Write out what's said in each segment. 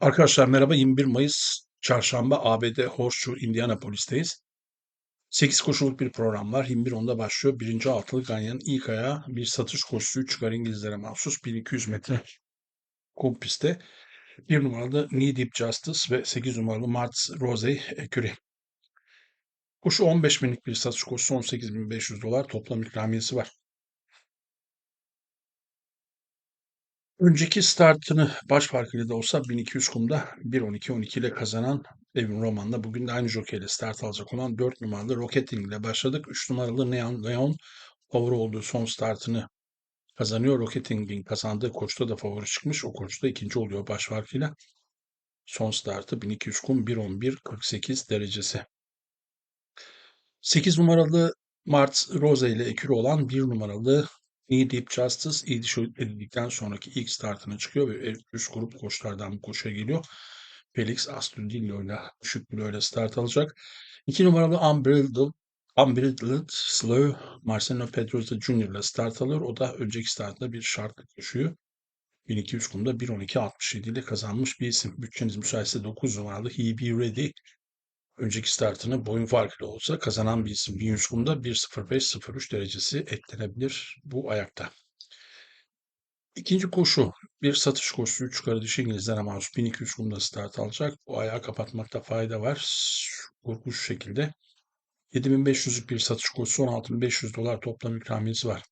Arkadaşlar merhaba. 21 Mayıs Çarşamba ABD Horseshoe Indianapolis'teyiz. 8 koşuluk bir program var. 21.10'da başlıyor. Birinci altılı Ganyan'ın ilk ayağı bir satış koşusu çıkar İngilizlere mahsus 1200 metre kum pistte. 1 numaralı Knee Deep Justice ve 8 numaralı Martz Rose Eküri. Koşu 15 binlik bir satış koşusu 18.500 dolar toplam ikramiyesi var. Önceki startını baş farkıyla da olsa 1200 kumda 1.12-12 ile kazanan Evin Roman'da bugün de aynı jokeyle start alacak olan 4 numaralı Rocketing ile başladık. 3 numaralı Neon Leon favori olduğu son startını kazanıyor. Rocketing'in kazandığı koçta da favori çıkmış. O koçta ikinci oluyor baş farkıyla. Son startı 1200 kum 1.11.48 derecesi. 8 numaralı Mart Rose ile ekürü olan 1 numaralı Knee Deep Justice iyi diş edildikten sonraki ilk startına çıkıyor ve üst grup koçlardan bu koşuya geliyor. Felix Astudillo ile Şükrü ile start alacak. 2 numaralı Unbridled, Unbridled Slow Marcelo Pedroza Jr. ile start alıyor. O da önceki startında bir şartlı koşuyu 1200 kumda 1.12.67 ile kazanmış bir isim. Bütçeniz müsaitse 9 numaralı He Be Ready önceki startını boyun farkıyla olsa kazanan bir isim. 1100 kumda 1.05.03 derecesi eklenebilir bu ayakta. İkinci koşu bir satış koşusu 3 yukarı dişi İngilizlere mahsus 1200 kumda start alacak. Bu ayağı kapatmakta fayda var. Korku şu şekilde. 7500'lük bir satış koşusu 16500 dolar toplam ikramiyesi var.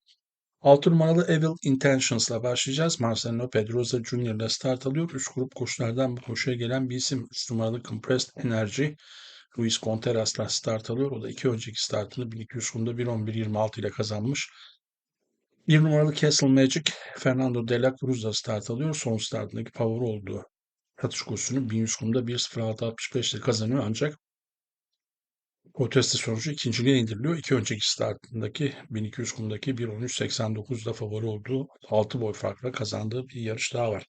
6 numaralı Evil Intentions ile başlayacağız. Marcelo Pedroza Jr. ile start alıyor. Üst grup koşulardan bu koşuya gelen bir isim. 3 numaralı Compressed Energy Luis Conteras'la start alıyor. O da iki önceki startını 1200 kumda 1.11.26 ile kazanmış. Bir numaralı Castle Magic Fernando de la Cruz'la start alıyor. Son startındaki favori olduğu satış kursunu 1100 kumda 1.06.65 ile kazanıyor ancak protesti sonucu ikinciliğe indiriliyor. İki önceki startındaki 1200 kumdaki 1.13.89'da favori olduğu 6 boy farkla kazandığı bir yarış daha var.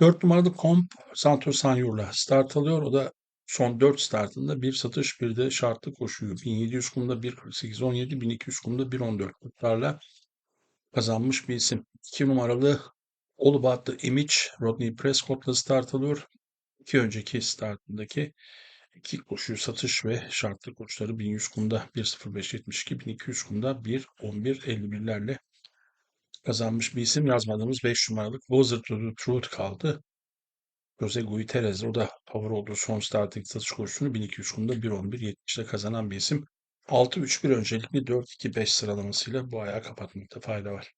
4 numaralı Comp Santos Sanyur'la start alıyor. O da son 4 startında bir satış bir de şartlı koşuyu 1700 kumda 1.48.17, 1200 kumda 1.14 kurtarla kazanmış bir isim. 2 numaralı The Image Rodney Prescott'la start alıyor. İki önceki startındaki iki koşu satış ve şartlı koşuları 1100 kumda 1.05.72, 1200 kumda 1.11.51'lerle kazanmış bir isim. Yazmadığımız 5 numaralık Wizard Truth kaldı. Jose Gutierrez o da favori olduğu son starttaki satış koşusunu 1200 kumda 1.11.70'de kazanan bir isim. 6-3-1 öncelikli 4-2-5 sıralamasıyla bu ayağı kapatmakta fayda var.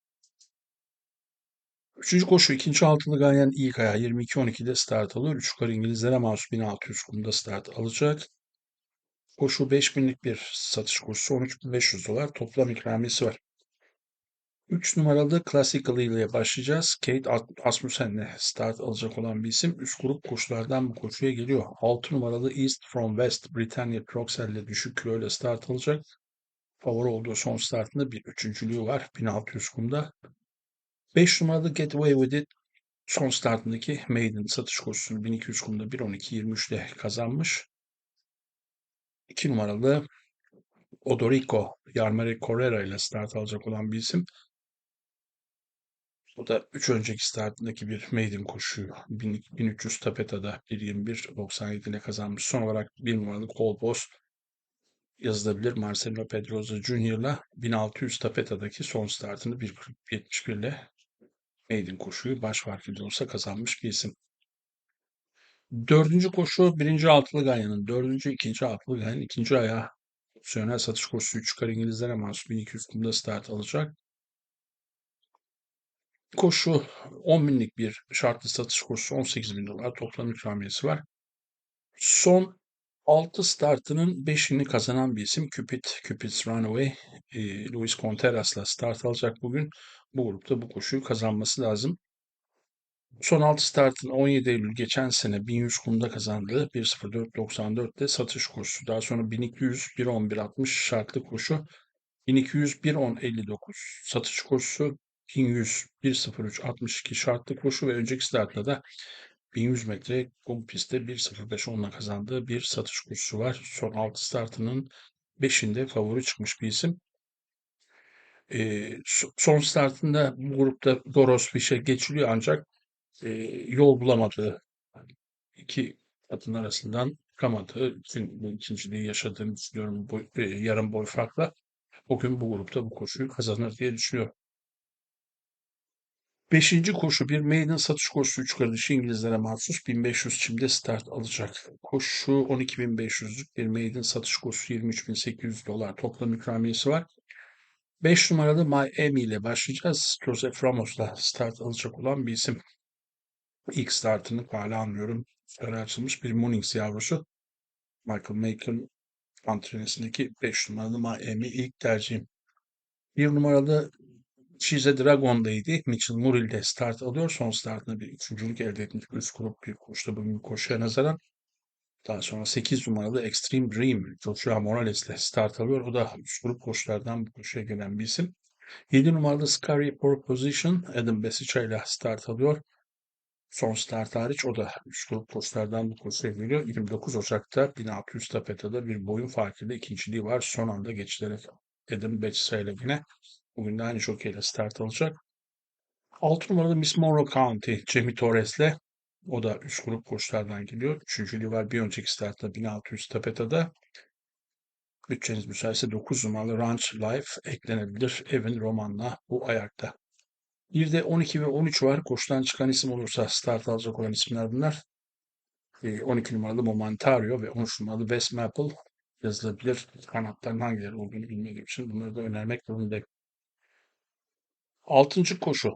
Üçüncü koşu ikinci altılı Ganyan ilk ayağı 22-12'de start alıyor. Üç yukarı İngilizlere mahsus 1600 kumda start alacak. Koşu 5000'lik bir satış koşusu 13.500 dolar toplam ikramiyesi var. 3 numaralı Classical ile başlayacağız. Kate Asmussen'le start alacak olan bir isim. Üst grup koşulardan bu koşuya geliyor. 6 numaralı East from West Britannia Troxel ile düşük kilo ile start alacak. Favori olduğu son startında bir üçüncülüğü var. 1600 kumda. 5 numaralı Get Away With It son startındaki Maiden satış koşusunu 1200 kumda 1.12.23 ile kazanmış. 2 numaralı Odorico Yarmere Correra ile start alacak olan bir isim. O da 3 önceki startındaki bir maiden koşuyu 1300 tapeta'da 1.21.97 ile kazanmış. Son olarak 1 numaralı Cole Boss yazılabilir. Marcelo Pedroza ile 1600 tapeta'daki son startını 1.71 ile maiden koşuyu baş farkıyla olsa kazanmış bir isim. Dördüncü koşu birinci altılı Ganya'nın. Dördüncü, ikinci altılı Ganya'nın ikinci ayağı opsiyonel satış koşusu 3 çıkar İngilizlere mahsus 1200 kumda start alacak. Koşu 10 binlik bir şartlı satış koşusu 18 bin dolar toplam ikramiyesi var. Son 6 startının 5'ini kazanan bir isim Cupid, Cupid's Runaway. E, Luis Conteras'la start alacak bugün. Bu grupta bu koşuyu kazanması lazım. Son 6 startın 17 Eylül geçen sene 1100 kumda kazandığı 1.04.94'te satış koşusu. Daha sonra 1200 1.11.60 şartlı koşu. 1200 1.10.59 satış koşusu. 1100 1.03.62 şartlı koşu ve önceki startta da 1100 metre kum pistte 1.05.10'la kazandığı bir satış koşusu var. Son 6 startının 5'inde favori çıkmış bir isim. Ee, son startında bu grupta Doros Fiş'e geçiliyor ancak e, yol bulamadığı iki atın arasından çıkamadı. Bütün bu ikinciliği yaşadığını düşünüyorum bu, e, yarım boy farkla. Bugün bu grupta bu koşuyu kazanır diye düşünüyorum. Beşinci koşu bir maiden satış koşusu 3 kardeşi İngilizlere mahsus 1500 çimde start alacak. Koşu 12.500'lük bir maiden satış koşusu 23.800 dolar toplam ikramiyesi var. 5 numaralı Miami ile başlayacağız. Joseph Ramos'la start alacak olan bir isim. İlk startını hala anlıyorum. Sarı açılmış bir Munnings yavrusu. Michael Macon antrenesindeki 5 numaralı Miami ilk tercihim. 1 numaralı She's Dragon'daydı. Mitchell Murray'de start alıyor. Son startında bir üçüncülük elde etmiş. Üst grup bir koşuda bugün koşuya nazaran. Daha sonra 8 numaralı Extreme Dream Joshua Morales'le start alıyor. O da üst grup koşulardan bu koşuya gelen bir isim. 7 numaralı Scary Proposition Adam Besica ile start alıyor. Son start hariç o da üst grup koşulardan bu koşuya geliyor. 29 Ocak'ta 1600 tapeta'da bir boyun farkıyla ikinciliği var. Son anda geçilerek Adam Besica ile yine Bugün de aynı jokeyle start alacak. 6 numaralı Miss Monroe County Jamie Torres'le o da üst grup koşulardan geliyor. Üçüncülüğü var bir önceki startta 1600 tapeta'da. Bütçeniz müsaitse 9 numaralı Ranch Life eklenebilir. Evan Roman'la bu ayakta. Bir de 12 ve 13 var. Koşudan çıkan isim olursa start alacak olan isimler bunlar. 12 numaralı Momentario ve 13 numaralı West Maple yazılabilir. Kanatların hangileri olduğunu bilmediğim için bunları da önermek zorundayım. Altıncı koşu.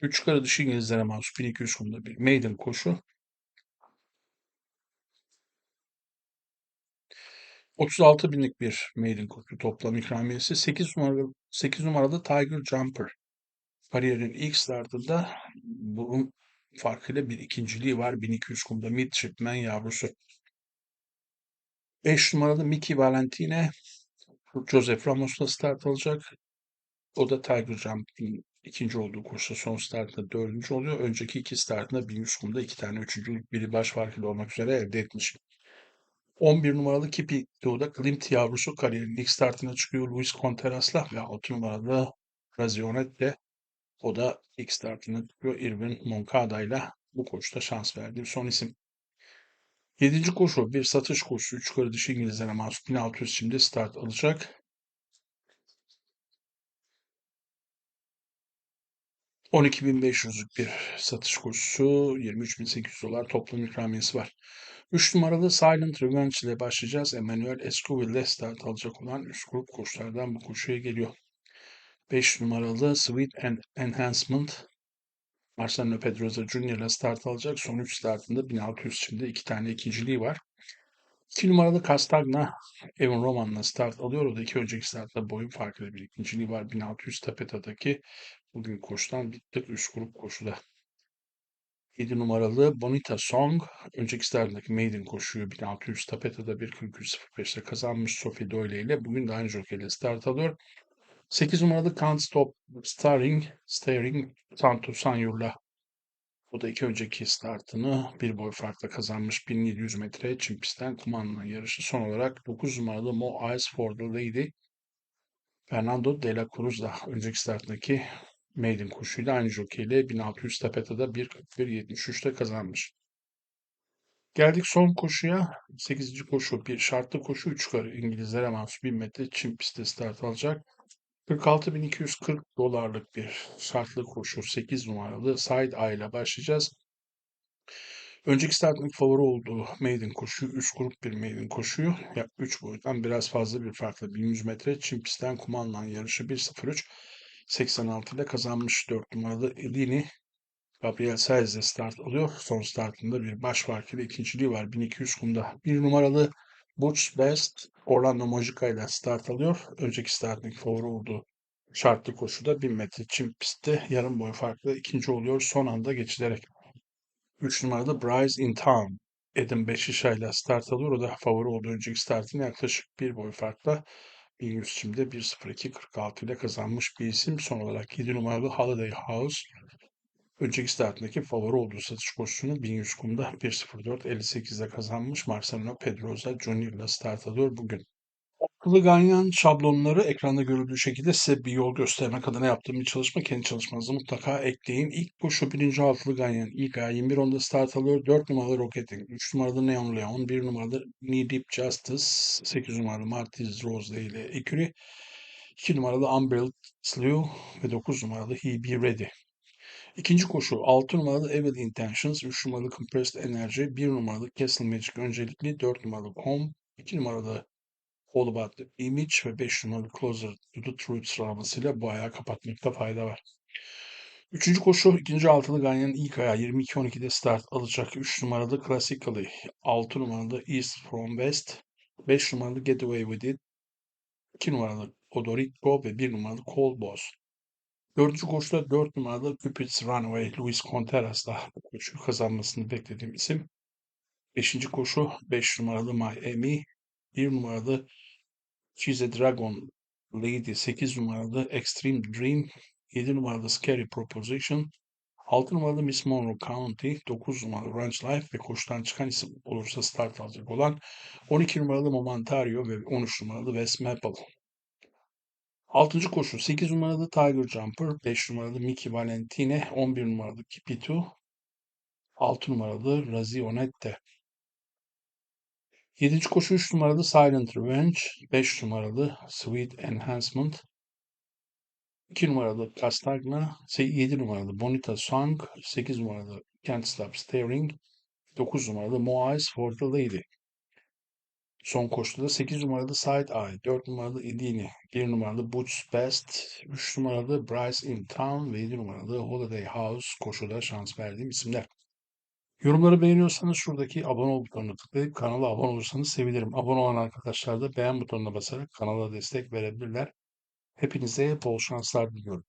Üç kara dışı İngilizlere mahsus 1200 kumda bir maiden koşu. 36 binlik bir maiden koşu toplam ikramiyesi. 8 numaralı, 8 numaralı Tiger Jumper. Kariyerin ilk startında bunun farkıyla bir ikinciliği var. 1200 kumda Midshipman yavrusu. 5 numaralı Mickey Valentine Joseph Ramos'la start alacak. O da Tiger Jump'ın ikinci olduğu koşuda son startında dördüncü oluyor. Önceki iki startında 1100 kumda iki tane üçüncülük biri baş farkıyla olmak üzere elde etmiş. 11 numaralı Kipi Doğu'da Klimt yavrusu kariyerin ilk startına çıkıyor Luis Conteras'la ve 6 numaralı Razionet'le o da ilk startına çıkıyor Irvin Moncada ile bu koşuda şans verdiğim son isim. 7. koşu bir satış koşusu 3 yukarı dışı İngilizlere mahsus 1600 şimdi start alacak. 12.500'lük bir satış kursu, 23.800 dolar toplam ikramiyesi var. 3 numaralı Silent Revenge ile başlayacağız. Emmanuel Escoville start alacak olan üst grup koşulardan bu koşuya geliyor. 5 numaralı Sweet and Enhancement Marcelo Pedroza Jr. ile start alacak. Son 3 startında 1600 şimdi 2 tane ikinciliği var. 2 numaralı Castagna Evan Roman'la start alıyor. O da iki önceki startta boyun farkıyla bir ikinciliği var. 1600 tapetadaki bugün koşulan bir tık üst grup koşuda. 7 numaralı Bonita Song önceki startındaki maiden koşuyu 1600 tapetada 1.43.05'te kazanmış Sophie Doyle ile bugün de aynı jokeyle start alıyor. 8 numaralı Can't Stop Starring, Staring Santo Sanyur'la o da iki önceki startını bir boy farkla kazanmış 1700 metre çim pistten kumanla yarışı. Son olarak 9 numaralı Mo Ice for the Lady Fernando de la Cruz da önceki startındaki maiden koşuyla aynı jokeyle 1600 tapetada 1.41.73'te kazanmış. Geldik son koşuya. 8. koşu bir şartlı koşu 3 yukarı İngilizlere mahsus 1000 metre çim pistte start alacak. 46.240 dolarlık bir şartlı koşu 8 numaralı Side A ile başlayacağız. Önceki startlık favori olduğu maiden koşuyu, 3 grup bir maiden koşuyu yak 3 boyuttan biraz fazla bir farkla 1100 metre çim pistten kumandan yarışı 1.03 86 ile kazanmış 4 numaralı Elini Gabriel Saez start alıyor. Son startında bir baş farkıyla ikinciliği var 1200 kumda. 1 numaralı Butch Best Orlando Mojica ile start alıyor. Önceki startındaki favori olduğu şartlı koşuda 1000 metre çim pistte yarım boy farklı ikinci oluyor son anda geçilerek. 3 numaralı Bryce in Town Adam Beşişa ile start alıyor. O da favori olduğu önceki startını yaklaşık bir boy farkla 1100 çimde 1.02.46 ile kazanmış bir isim. Son olarak 7 numaralı Holiday House önceki startındaki favori olduğu satış koşusunu 1100 kumda 1.04.58'de kazanmış. Marcelino Pedroza Junior ile start alıyor bugün. Akıllı ganyan şablonları ekranda görüldüğü şekilde size bir yol göstermek adına yaptığım bir çalışma. Kendi çalışmanızı mutlaka ekleyin. İlk koşu birinci altılı ganyan. İlk ay 21 onda start alıyor. 4 numaralı Rocketing, 3 numaralı Neon Leon, 1 numaralı Knee Deep Justice, 8 numaralı Martiz Rose ile Eküri, 2 numaralı Umbrella Slew ve 9 numaralı He Be Ready. İkinci koşu 6 numaralı Evil Intentions, 3 numaralı Compressed Energy, 1 numaralı Castle Magic öncelikli, 4 numaralı Home, 2 numaralı All About the Image ve 5 numaralı Closer to the Truth sıralamasıyla bu ayağı kapatmakta fayda var. Üçüncü koşu ikinci altılı Ganyan'ın ilk ayağı 22-12'de start alacak. 3 numaralı Classically, 6 numaralı East from West, 5 numaralı Get Away With It, 2 numaralı Odorico ve 1 numaralı Cold Boss. Dördüncü koşuda 4 numaralı Cupid's Runaway, Luis Contreras bu koşuyu kazanmasını beklediğim isim. Beşinci koşu 5 numaralı Miami, 1 numaralı She's a Dragon Lady 8 numaralı Extreme Dream, 7 numaralı Scary Proposition, 6 numaralı Miss Monroe County, 9 numaralı Ranch Life ve koşudan çıkan isim olursa start alacak olan 12 numaralı Momentario ve 13 numaralı West Maple. 6. koşu 8 numaralı Tiger Jumper, 5 numaralı Mickey Valentine, 11 numaralı Kipitu, 6 numaralı Razionette. 7. koşu 3 numaralı Silent Revenge, 5 numaralı Sweet Enhancement, 2 numaralı Castagna, 7 numaralı Bonita Song, 8 numaralı Can't Stop Staring, 9 numaralı More Eyes for the Lady. Son koşuda 8 numaralı Side Eye, 4 numaralı Idini, 1 numaralı Boots Best, 3 numaralı Bryce in Town ve 7 numaralı Holiday House koşuda şans verdiğim isimler. Yorumları beğeniyorsanız şuradaki abone ol butonuna tıklayıp kanala abone olursanız sevinirim. Abone olan arkadaşlar da beğen butonuna basarak kanala destek verebilirler. Hepinize bol şanslar diliyorum.